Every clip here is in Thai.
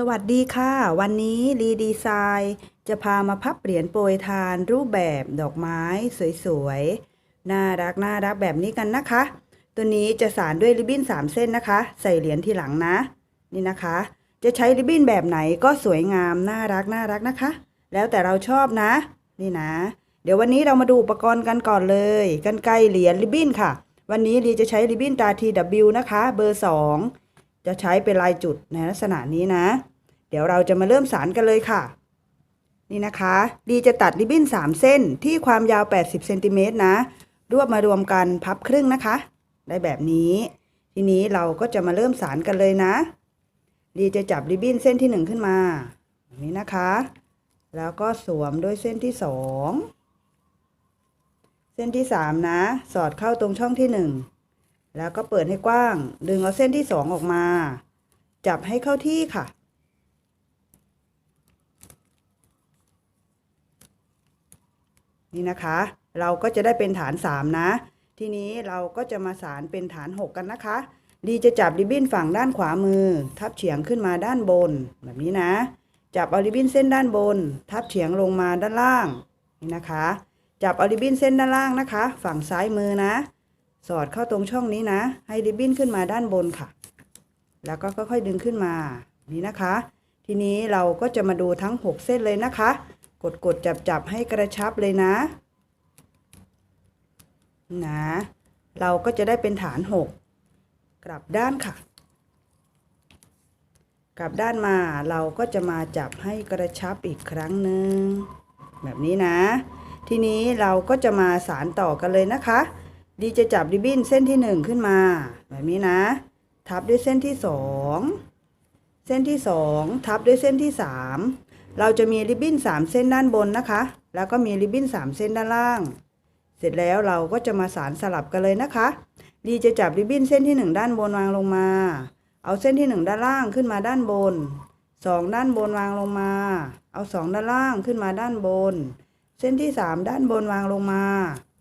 สวัสดีค่ะ วันนี้รีดีไซน์จะพามาพับเหรียญโปรยทานรูปแบบดอกไม้สวยๆ น่ารักน่ารักแบบนี้กันนะคะ ตัวนี้จะสานด้วยริบบิ้น 3 เส้นนะคะ ใส่เหรียญทีหลังนะ นี่นะคะ จะใช้ริบบิ้นแบบไหนก็สวยงามน่ารักน่ารักนะคะ แล้วแต่เราชอบนะ นี่นะ เดี๋ยววันนี้เรามาดูอุปกรณ์กันก่อนเลยกันไกรเหรียญริบบิ้นค่ะ วันนี้รีจะใช้ริบบิ้นตา TW นะคะ เบอร์ 2 จะใช้เป็นลายจุดในลักษณะนี้นะ เดี๋ยวเราจะมาเริ่มสารกันเลยค่ะ นี่นะคะดีจะตัดริบบิ้น 3 เส้นที่ความยาว 80เซนติเมตรนะ รวบมารวมกันพับครึ่งนะคะ ได้แบบนี้ ทีนี้เราก็จะมาเริ่มสารกันเลยนะดีจะจับริบบิ้นเส้นที่ 1 ขึ้นมาแบบนี้นะคะ แล้วก็สวมด้วยเส้นที่ 2 เส้นที่ 3 นะ สอดเข้าตรงช่องที่ 1 แล้วก็เปิดให้กว้าง ดึงเอาเส้นที่ 2 ออกมา จับให้เข้าที่ค่ะ นี่นะคะ เราก็จะได้เป็นฐาน 3 นะ ทีนี้เราก็จะมาสารเป็นฐาน 6 กันนะคะ ดีจะจับริบบิ้นฝั่งด้านขวามือ ทับเฉียงขึ้นมาด้านบน แบบนี้นะ จับเอาริบบิ้นเส้นด้านบน ทับเฉียงลงมาด้านล่างนี่นะคะ จับเอาริบบิ้นเส้นด้านล่างนะคะ ฝั่งซ้ายมือนะ สอดเข้าตรงช่องนี้นะ ให้ริบบิ้นขึ้นมาด้านบนค่ะ แล้วก็ค่อยๆดึงขึ้นมานี่นะคะ ทีนี้เราก็จะมาดูทั้ง 6 เส้นเลยนะคะ กดกดจับจับให้กระชับเลยนะนะเราก็จะได้เป็นฐาน 6 กลับด้านค่ะ กลับด้านมาเราก็จะมาจับให้กระชับอีกครั้งหนึ่งแบบนี้นะ ทีนี้เราก็จะมาสารต่อกันเลยนะคะ ดีจะจับริบบิ้นเส้นที่ 1 ขึ้นมา แบบนี้นะ ทับด้วยเส้นที่ 2 เส้นที่ 2 ทับด้วยเส้นที่ 3 เราจะมีริบบิ้น3 เส้นด้านบนนะคะ แล้วก็มีริบบิ้น 3 เส้นด้านล่าง เสร็จแล้วเราก็จะมาสารสลับกันเลยนะคะดีจะจับริบบิ้นเส้นที่ 1 ด้านบนวางลงมา เอาเส้นที่ 1 ด้านล่างขึ้นมาด้านบน 2 ด้านบนวางลงมา เอา 2 ด้านล่างขึ้นมาด้านบน เส้นที่ 3 ด้านบนวางลงมา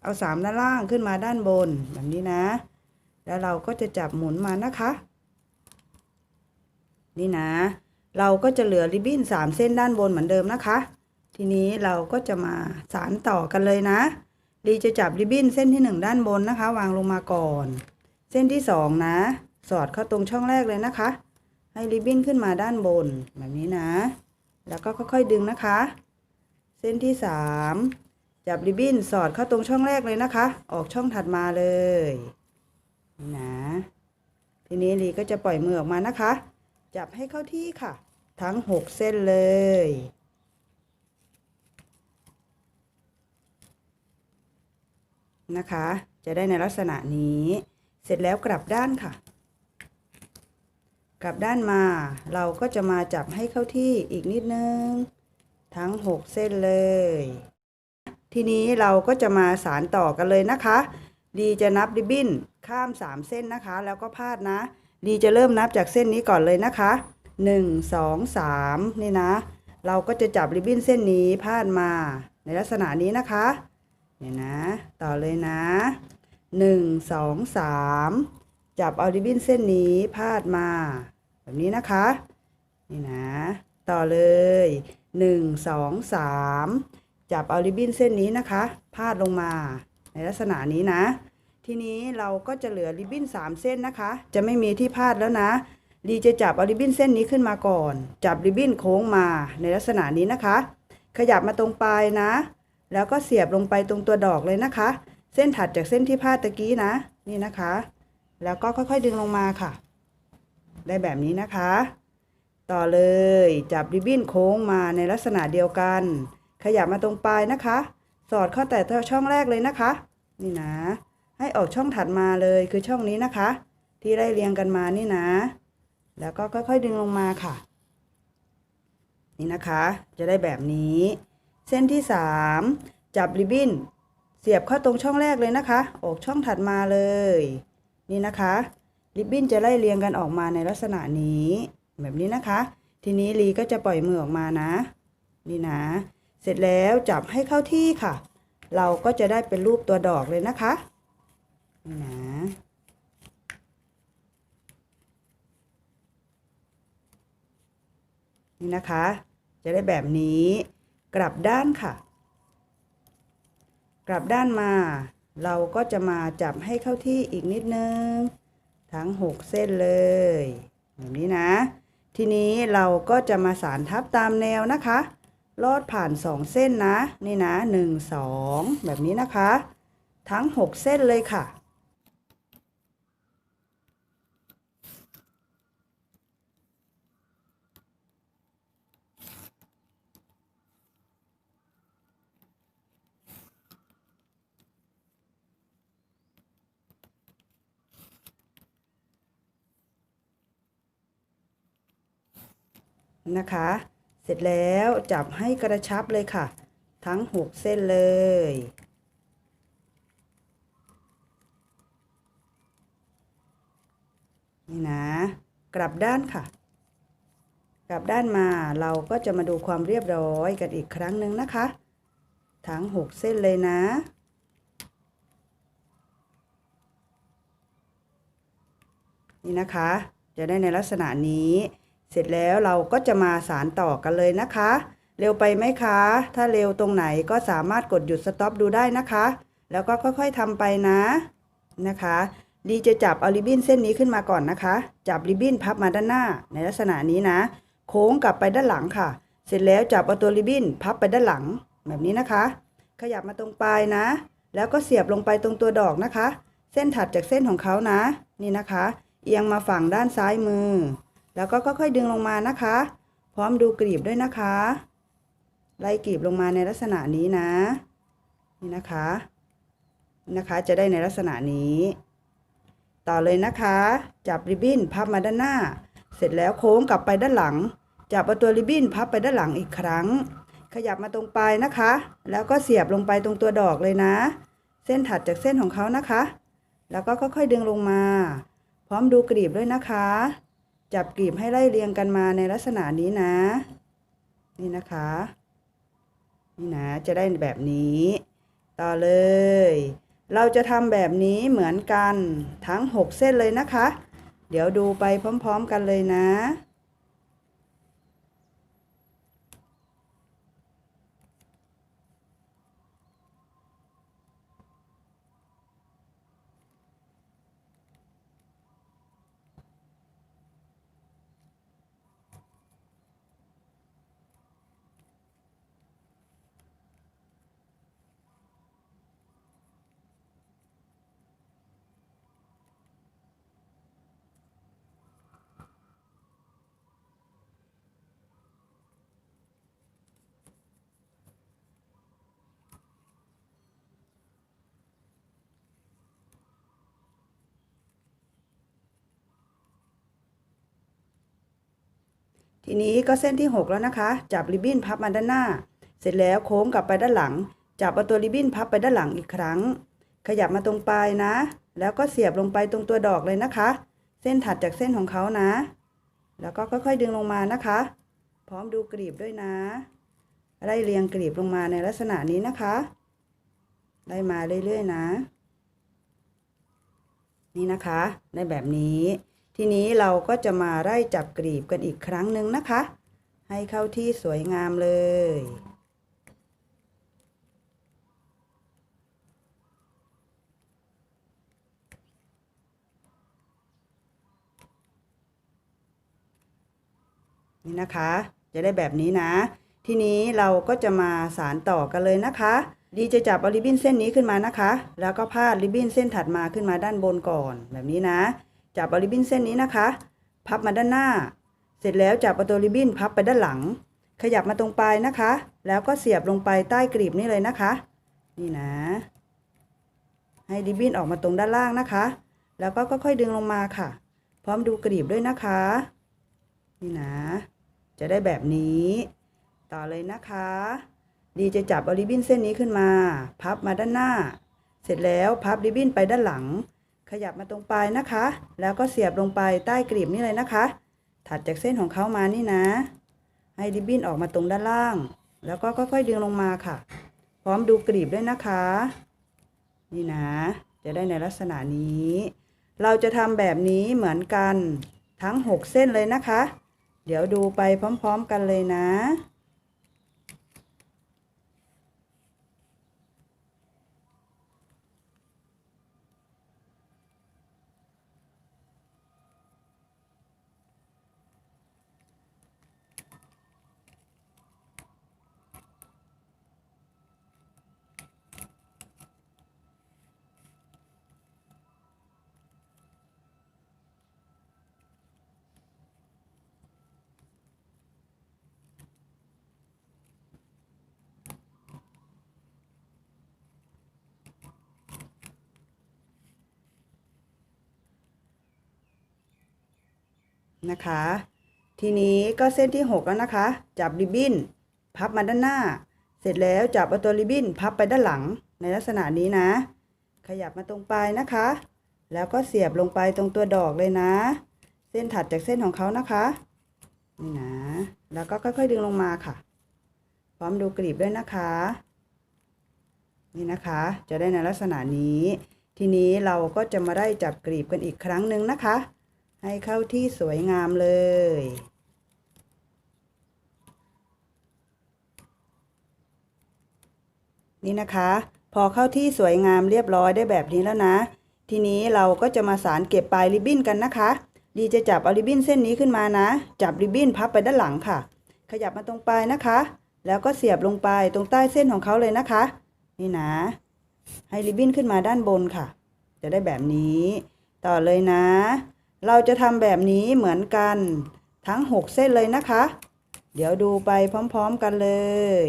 เอา 3 ด้านล่างขึ้นมาด้านบนแบบนี้นะ แล้วเราก็จะจับหมุนมานะคะ นี่นะ เราก็จะเหลือริบบิ้น3 เส้นด้านบนเหมือนเดิมนะคะ ทีนี้เราก็จะมาสารต่อกันเลยนะดีจะจับริบบิ้นเส้นที่ 1 ด้านบนนะคะ วางลงมาก่อน เส้นที่ 2 นะ สอดเข้าตรงช่องแรกเลยนะคะ ให้ริบบิ้นขึ้นมาด้านบนแบบนี้นะ แล้วก็ค่อยๆดึงนะคะ เส้นที่ 3 จับริบบิ้นสอดเข้าตรงช่องแรกเลยนะคะ ออกช่องถัดมาเลยนี่นะทีนี้ลีก็จะปล่อยมือออกมานะคะ จับให้เข้าที่ค่ะ ทั้ง6เส้นเลย นะคะ จะได้ในลักษณะนี้ เสร็จแล้วกลับด้านค่ะ กลับด้านมาเราก็จะมาจับให้เข้าที่อีกนิดนึง ทั้ง6เส้นเลย ทีนี้เราก็จะมาสารต่อกันเลยนะคะ ดีจะนับริบบิ้นข้าม3เส้นนะคะ แล้วก็พาดนะ ดีจะเริ่มนับจากเส้นนี้ก่อนเลยนะคะ 1 2 3 นี่นะ เราก็จะจับริบบิ้นเส้นนี้พาดมาในลักษณะนี้นะคะเนี่ยนะ ต่อเลยนะ 1 2 3 จับเอาริบบิ้นเส้นนี้พาดมา แบบนี้นะคะ นี่นะ ต่อเลย 1 2 3 จับเอาริบบิ้นเส้นนี้นะคะ พาดลงมาในลักษณะนี้นะ ทีนี้เราก็จะเหลือริบบิ้น3 เส้นนะคะ จะไม่มีที่พาดแล้วนะ ดีจะจับเอาริบบิ้นเส้นนี้ขึ้นมาก่อน จับริบบิ้นโค้งมาในลักษณะนี้นะคะ ขยับมาตรงปลายนะ แล้วก็เสียบลงไปตรงตัวดอกเลยนะคะ เส้นถัดจากเส้นที่พาดตะกี้นะ นี่นะคะ แล้วก็ค่อยๆดึงลงมาค่ะ ได้แบบนี้นะคะ ต่อเลยจับริบบิ้นโค้งมาในลักษณะเดียวกัน ขยับมาตรงปลายนะคะ สอดเข้าแต่ช่องแรกเลยนะคะ นี่นะ ให้ออกช่องถัดมาเลยคือช่องนี้นะคะ ที่ไล่เรียงกันมานี่นะ แล้วก็ค่อยๆดึงลงมาค่ะ นี่นะคะ จะได้แบบนี้ เส้นที่ 3 จับริบบิ้น เสียบเข้าตรงช่องแรกเลยนะคะ ออกช่องถัดมาเลย นี่นะคะ ริบบิ้นจะไล่เรียงกันออกมาในลักษณะนี้ แบบนี้นะคะ ทีนี้ลีก็จะปล่อยมือออกมานะ นี่นะ เสร็จแล้วจับให้เข้าที่ค่ะ เราก็จะได้เป็นรูปตัวดอกเลยนะคะ นี่นะ นี่นะคะ จะได้แบบนี้ กลับด้านค่ะ กลับด้านมา เราก็จะมาจับให้เข้าที่อีกนิดนึง ทั้ง 6 เส้นเลย แบบนี้นะ ทีนี้เราก็จะมาสานทับตามแนวนะคะ ลอดผ่าน 2 เส้นนะ นี่นะ 1 2 แบบนี้นะคะ ทั้ง 6 เส้นเลยค่ะ นะคะ เสร็จแล้วจับให้กระชับเลยค่ะ ทั้ง 6 เส้นเลย นี่นะ กลับด้านค่ะ กลับด้านมาเราก็จะมาดูความเรียบร้อยกันอีกครั้งหนึ่งนะคะ ทั้ง 6 เส้นเลยนะนี่นะคะ จะได้ในลักษณะนี้ เสร็จแล้วเราก็จะมาสารต่อกันเลยนะคะ เร็วไปไหมคะ ถ้าเร็วตรงไหนก็สามารถกดหยุดสต็อปดูได้นะคะ แล้วก็ค่อยๆทำไปนะนะคะ ดีจะจับเอาริบบิ้นเส้นนี้ขึ้นมาก่อนนะคะ จับริบบิ้นพับมาด้านหน้า ในลักษณะนี้นะ โค้งกลับไปด้านหลังค่ะ เสร็จแล้วจับเอาตัวริบบิ้นพับไปด้านหลังแบบนี้นะคะ ขยับมาตรงปลายนะ แล้วก็เสียบลงไปตรงตัวดอกนะคะ เส้นถัดจากเส้นของเขานะ นี่นะคะ เอียงมาฝั่งด้านซ้ายมือ แล้วก็ค่อยๆดึงลงมานะคะ พร้อมดูกรีบด้วยนะคะ ไล่กรีบลงมาในลักษณะนี้นะ นี่นะคะนะคะ จะได้ในลักษณะนี้ ต่อเลยนะคะ จับริบบิ้นพับมาด้านหน้า เสร็จแล้วโค้งกลับไปด้านหลัง จับเอาตัวริบบิ้นพับไปด้านหลังอีกครั้ง ขยับมาตรงปลายนะคะ แล้วก็เสียบลงไปตรงตัวดอกเลยนะ เส้นถัดจากเส้นของเขานะคะ แล้วก็ค่อยๆดึงลงมา พร้อมดูกรีบด้วยนะคะ จับกลีบให้ไล่เรียงกันมาในลักษณะนี้นะ นี่นะคะ นี่นะจะได้แบบนี้ ต่อเลย เราจะทำแบบนี้เหมือนกันทั้ง 6 เส้นเลยนะคะ เดี๋ยวดูไปพร้อม ๆ กันเลยนะ ทีนี้ก็เส้นที่ 6 แล้วนะคะ จับริบบิ้นพับมาด้านหน้า เสร็จแล้วโค้งกลับไปด้านหลัง จับเอาตัวริบบิ้นพับไปด้านหลังอีกครั้ง ขยับมาตรงปลายนะ แล้วก็เสียบลงไปตรงตัวดอกเลยนะคะ เส้นถัดจากเส้นของเขานะ แล้วก็ค่อยๆดึงลงมานะคะ พร้อมดูกรีบด้วยนะ ไล่เรียงกรีบลงมาในลักษณะนี้นะคะ ไล่มาเรื่อยๆนะ นี่นะคะ ในแบบนี้ ทีนี้เราก็จะมาไล่จับกรีบกันอีกครั้งหนึ่งนะคะ ให้เข้าที่สวยงามเลย นี่นะคะ จะได้แบบนี้นะ ทีนี้เราก็จะมาสารต่อกันเลยนะคะดีจะจับเอาริบบิ้นเส้นนี้ขึ้นมานะคะ แล้วก็พาดริบบิ้นเส้นถัดมาขึ้นมาด้านบนก่อนแบบนี้นะ จับเอาริบบิ้นเส้นนี้นะคะ พับมาด้านหน้า เสร็จแล้วจับเอาตัวริบบิ้นพับไปด้านหลัง ขยับมาตรงปลายนะคะ แล้วก็เสียบลงไปใต้กรีบนี่เลยนะคะ นี่นะ ให้ริบบิ้นออกมาตรงด้านล่างนะคะ แล้วก็ค่อยๆดึงลงมาค่ะ พร้อมดูกรีบด้วยนะคะ นี่นะ จะได้แบบนี้ ต่อเลยนะคะ ดีจะจับเอาริบบิ้นเส้นนี้ขึ้นมา พับมาด้านหน้า เสร็จแล้วพับริบบิ้นไปด้านหลัง ขยับมาตรงปลายนะคะ แล้วก็เสียบลงไปใต้กรีบนี่เลยนะคะ ถัดจากเส้นของเขามานี่นะ ให้ริบบิ้นออกมาตรงด้านล่าง แล้วก็ค่อยๆดึงลงมาค่ะ พร้อมดูกรีบด้วยนะคะ นี่นะ จะได้ในลักษณะนี้ เราจะทำแบบนี้เหมือนกันทั้ง 6 เส้นเลยนะคะ เดี๋ยวดูไปพร้อม ๆ กันเลยนะ นะคะ ทีนี้ก็เส้นที่ 6 แล้วนะคะ จับริบบิ้น พับมาด้านหน้า เสร็จแล้วจับเอาตัวริบบิ้น พับไปด้านหลังในลักษณะนี้นะ ขยับมาตรงปลายนะคะ แล้วก็เสียบลงไปตรงตัวดอกเลยนะ เส้นถัดจากเส้นของเขานะคะนี่นะ แล้วก็ค่อยๆดึงลงมาค่ะ พร้อมดูกลีบด้วยนะคะ นี่นะคะ จะได้ในลักษณะนี้ ทีนี้เราก็จะมาได้จับกลีบกันอีกครั้งหนึ่งนะคะ ให้เข้าที่สวยงามเลย นี่นะคะ พอเข้าที่สวยงามเรียบร้อยได้แบบนี้แล้วนะ ทีนี้เราก็จะมาสารเก็บปลายริบบิ้นกันนะคะ ดีจะจับเอาริบบิ้นเส้นนี้ขึ้นมานะ จับริบบิ้นพับไปด้านหลังค่ะ ขยับมาตรงปลายนะคะ แล้วก็เสียบลงไปตรงใต้เส้นของเขาเลยนะคะ นี่นะ ให้ริบบิ้นขึ้นมาด้านบนค่ะ จะได้แบบนี้ ต่อเลยนะ เราจะทำแบบนี้เหมือนกันทั้ง 6 เส้นเลยนะคะ เดี๋ยวดูไปพร้อม ๆ กันเลย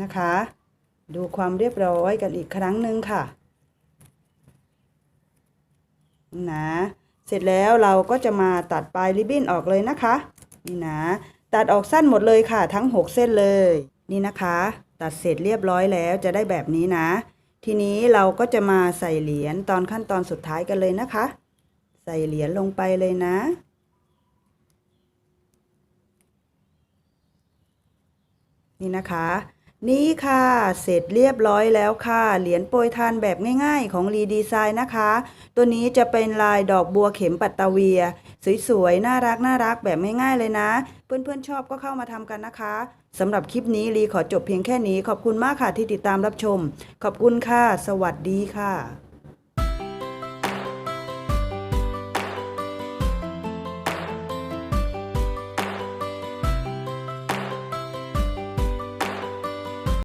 นะคะ ดูความเรียบร้อยกันอีกครั้งหนึ่งค่ะนะเสร็จแล้วเราก็จะมาตัดปลายริบบิ้นออกเลยนะคะนี่นะ ตัดออกสั้นหมดเลยค่ะ ทั้ง 6 เส้นเลย นี่นะคะ ตัดเสร็จเรียบร้อยแล้วจะได้แบบนี้นะ ทีนี้เราก็จะมาใส่เหรียญตอนขั้นตอนสุดท้ายกันเลยนะคะ ใส่เหรียญลงไปเลยนะนี่นะคะ นี่ค่ะ เสร็จเรียบร้อยแล้วค่ะ เหรียญโปรยทานแบบง่ายๆ ของรีดีไซน์นะคะ ตัวนี้จะเป็นลายดอกบัวเข็มปัตตาเวีย สวยๆ น่ารักน่ารักแบบง่ายๆเลยนะ เพื่อนๆชอบก็เข้ามาทำกันนะคะสำหรับคลิปนี้รีขอจบเพียงแค่นี้ ขอบคุณมากค่ะที่ติดตามรับชม ขอบคุณค่ะ สวัสดีค่ะ